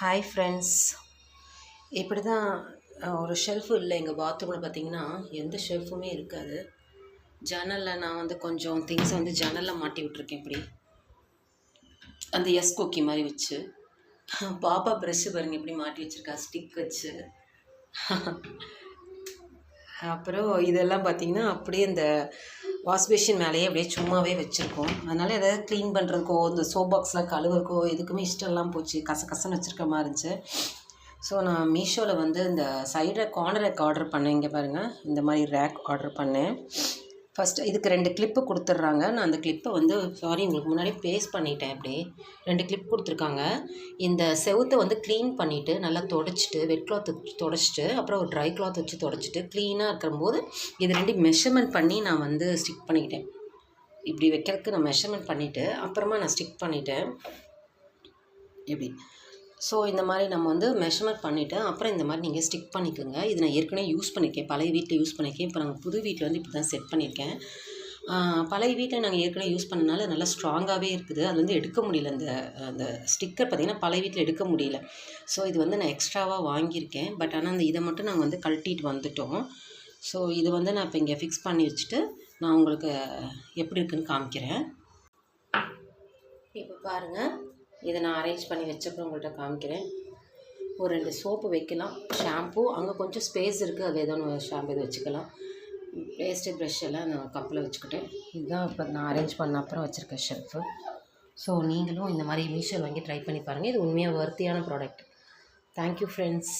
Hi friends இப்படி தான் ஒரு ஷெல்ஃபு இல்லை எங்கள் பாத்ரூமில் பார்த்தீங்கன்னா எந்த ஷெல்ஃபுமே இருக்காது. ஜன்னலில் நான் வந்து கொஞ்சம் திங்ஸை வந்து ஜன்னலில் மாட்டி விட்டுருக்கேன் இப்படி. அந்த எஸ் கொக்கி மாதிரி வச்சு. பாப்பா ப்ரெஷ்ஷு பாருங்க எப்படி மாட்டி வச்சுருக்கா ஸ்டிக் வச்சு. அப்புறம் இதெல்லாம் பார்த்தீங்கன்னா அப்படியே இந்த வாஷ்பேஷின் மேலேயே அப்படியே சும்மாவே வச்சுருக்கோம். அதனால் எதாவது க்ளீன் பண்ணுறதுக்கோ இந்த சோப் பாக்ஸ்லாம் கழுவுறக்கோ எதுக்குமே இஷ்டம்லாம் போச்சு. கச கசன்னு வச்சுருக்க மாதிரி இருந்துச்சு. ஸோ நான் மீஷோவில் வந்து இந்த சைடில் கார்னர் ரேக் ஆர்டர் பண்ணேன். இங்கே பாருங்கள் இந்த மாதிரி ரேக் ஆர்டர் பண்ணேன். ஃபஸ்ட்டு இதுக்கு ரெண்டு கிளிப்பு கொடுத்துட்றாங்க. நான் அந்த கிளிப்பை வந்து சாரி உங்களுக்கு முன்னாடி பேஸ்ட் பண்ணிட்டேன் அப்படியே. ரெண்டு கிளிப் கொடுத்துருக்காங்க. இந்த செவுத்தை வந்து க்ளீன் பண்ணிவிட்டு நல்லா தொடச்சிட்டு வெட் கிளாத் தொடச்சிட்டு அப்புறம் ஒரு ட்ரை கிளாத் வச்சு தொடச்சிட்டு க்ளீனாக இருக்கிறம்போது இது ரெண்டையும் மெஷர்மெண்ட் பண்ணி நான் வந்து ஸ்டிக் பண்ணிக்கிட்டேன். இப்படி வைக்கிறதுக்கு நான் மெஷர்மெண்ட் பண்ணிவிட்டு அப்புறமா நான் ஸ்டிக் பண்ணிட்டேன். இப்படி. ஸோ இந்த மாதிரி நம்ம வந்து மெஷர்மெண்ட் பண்ணிவிட்டு அப்புறம் இந்த மாதிரி நீங்கள் ஸ்டிக் பண்ணிக்கோங்க. இது நான் ஏற்கனவே யூஸ் பண்ணியிருக்கேன் பழைய வீட்டில் யூஸ் பண்ணியிருக்கேன் இப்போ நாங்கள் புது வீட்டில் வந்து இப்போ தான் செட் பண்ணியிருக்கேன் பழைய வீட்டில் நாங்கள் ஏற்கனவே யூஸ் பண்ணனால நல்லா ஸ்ட்ராங்காகவே இருக்குது. அது வந்து எடுக்க முடியல. அந்த அந்த ஸ்டிக்கர் பார்த்திங்கன்னா பழைய வீட்டில் எடுக்க முடியல. ஸோ இது வந்து நான் எக்ஸ்ட்ராவாக வாங்கியிருக்கேன். பட் ஆனால் அந்த இதை மட்டும் நாங்கள் வந்து கழட்டிட்டு வந்துட்டோம். ஸோ இது வந்து நான் இப்போ இங்கே ஃபிக்ஸ் பண்ணி வச்சுட்டு நான் உங்களுக்கு எப்படி இருக்குன்னு காமிக்கிறேன். இப்போ பாருங்கள் இதை நான் அரேஞ்ச் பண்ணி வச்சப்பறம் உங்கள்கிட்ட காமிக்கிறேன். ஒரு ரெண்டு சோப்பு வைக்கலாம். ஷாம்பு அங்கே கொஞ்சம் ஸ்பேஸ் இருக்குது அது ஏதோ ஒன்று ஷாம்பு இது வச்சுக்கலாம். பேஸ்ட்டு ப்ரெஷ் எல்லாம் நான் கப்பில் வச்சுக்கிட்டேன். இதுதான் இப்போ நான் அரேஞ்ச் பண்ண அப்புறம் வச்சுருக்கேன் ஷெல்ஃபு ஸோ நீங்களும் இந்த மாதிரி மீஷோ வாங்கி ட்ரை பண்ணி பாருங்கள் இது உண்மையாக வர்த்தியான ப்ராடக்ட் தேங்க்யூ ஃப்ரெண்ட்ஸ்